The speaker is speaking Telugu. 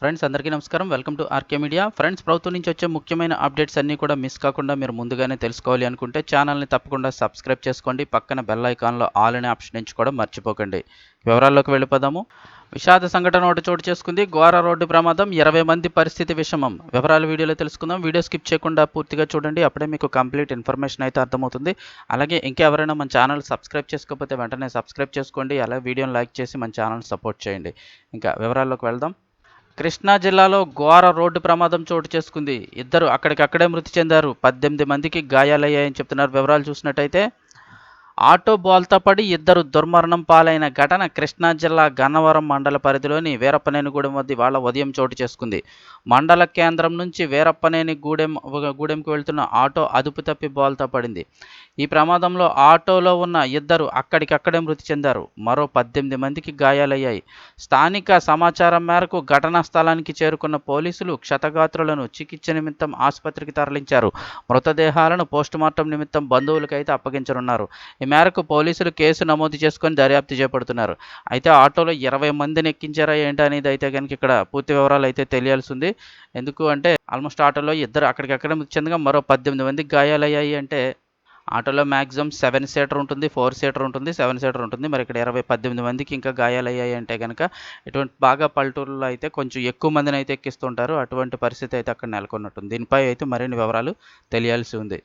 ఫ్రెండ్స్ అందరికీ నమస్కారం. Welcome to RK media. Friends ప్రభుత్వం నుంచి వచ్చే ముఖ్యమైన అప్డేట్స్ అన్నీ కూడా మిస్ కాకుండా మీరు ముందుగానే తెలుసుకోవాలి అనుకుంటే ఛానల్ని తప్పకుండా సబ్స్క్రైబ్ చేసుకోండి. పక్కన బెల్ ఐకాన్లో ఆల్ అనే ఆప్షన్ ఎంచుకోవడం మర్చిపోకండి. వివరాల్లోకి వెళ్ళిపోదాము. విషాద సంఘటన ఒకటి చోటు చేసుకుంది. ఘోర రోడ్డు ప్రమాదం ఇరవై మంది పరిస్థితి విషమం. వివరాలు వీడియోలో తెలుసుకుందాం. వీడియో స్కిప్ చేయకుండా పూర్తిగా చూడండి. అప్పుడే మీకు కంప్లీట్ ఇన్ఫర్మేషన్ అయితే అర్థమవుతుంది. అలాగే ఇంకెవరైనా మన ఛానల్ సబ్స్క్రైబ్ చేసుకోకపోతే వెంటనే సబ్స్క్రైబ్ చేసుకోండి. అలాగే వీడియోని లైక్ చేసి మన ఛానల్ సపోర్ట్ చేయండి. ఇంకా వివరాల్లోకి వెళ్దాం. కృష్ణా జిల్లాలో ఘోర రోడ్డు ప్రమాదం చోటు చేసుకుంది. ఇద్దరు అక్కడికక్కడే మృతి చెందారు. పద్దెనిమిది మందికి గాయాలయ్యాయని చెప్తున్నారు. వివరాలు చూసినట్టయితే ఆటో బోల్తా పడి ఇద్దరు దుర్మరణం పాలైన ఘటన కృష్ణా జిల్లా గన్నవరం మండల పరిధిలోని వీరప్పనేనిగూడెం వద్ద వాళ్ళ ఉదయం చోటు చేసుకుంది. మండల కేంద్రం నుంచి వీరప్పనేని గూడెం గూడెంకు వెళ్తున్న ఆటో అదుపు తప్పి బోల్తా పడింది ఈ ప్రమాదంలో ఆటోలో ఉన్న ఇద్దరు అక్కడికక్కడే మృతి చెందారు. మరో పద్దెనిమిది మందికి గాయాలయ్యాయి. స్థానిక సమాచారం మేరకు ఘటనా స్థలానికి చేరుకున్న పోలీసులు క్షతగాత్రులను చికిత్స నిమిత్తం ఆసుపత్రికి తరలించారు. మృతదేహాలను పోస్టుమార్టం నిమిత్తం బంధువులకైతే అప్పగించనున్నారు. ఈ మేరకు పోలీసులు కేసు నమోదు చేసుకొని దర్యాప్తు చేపడుతున్నారు. అయితే ఆటోలో ఇరవై మందిని ఎక్కించారా ఏంటి అనేది అయితే కనుక ఇక్కడ పూర్తి వివరాలు అయితే తెలియాల్సి ఉంది ఎందుకు అంటే ఆల్మోస్ట్ ఆటోలో ఇద్దరు అక్కడికక్కడ మృతి చెందగా మరో పద్దెనిమిది మందికి గాయాలయ్యాయి అంటే ఆటోలో మ్యాక్సిమం సెవెన్ సీటర్ ఉంటుంది ఫోర్ సీటర్ ఉంటుంది సెవెన్ సీటర్ ఉంటుంది. మరి ఇక్కడ ఇరవై పద్దెనిమిది మందికి ఇంకా గాయాలయ్యాయి అంటే కనుక ఇటువంటి బాగా పల్లెటూరులో అయితే కొంచెం ఎక్కువ మందిని అయితే ఎక్కిస్తుంటారు. అటువంటి పరిస్థితి అయితే అక్కడ నెలకొన్నట్టుంది. దీనిపై అయితే మరిన్ని వివరాలు తెలియాల్సి ఉంది.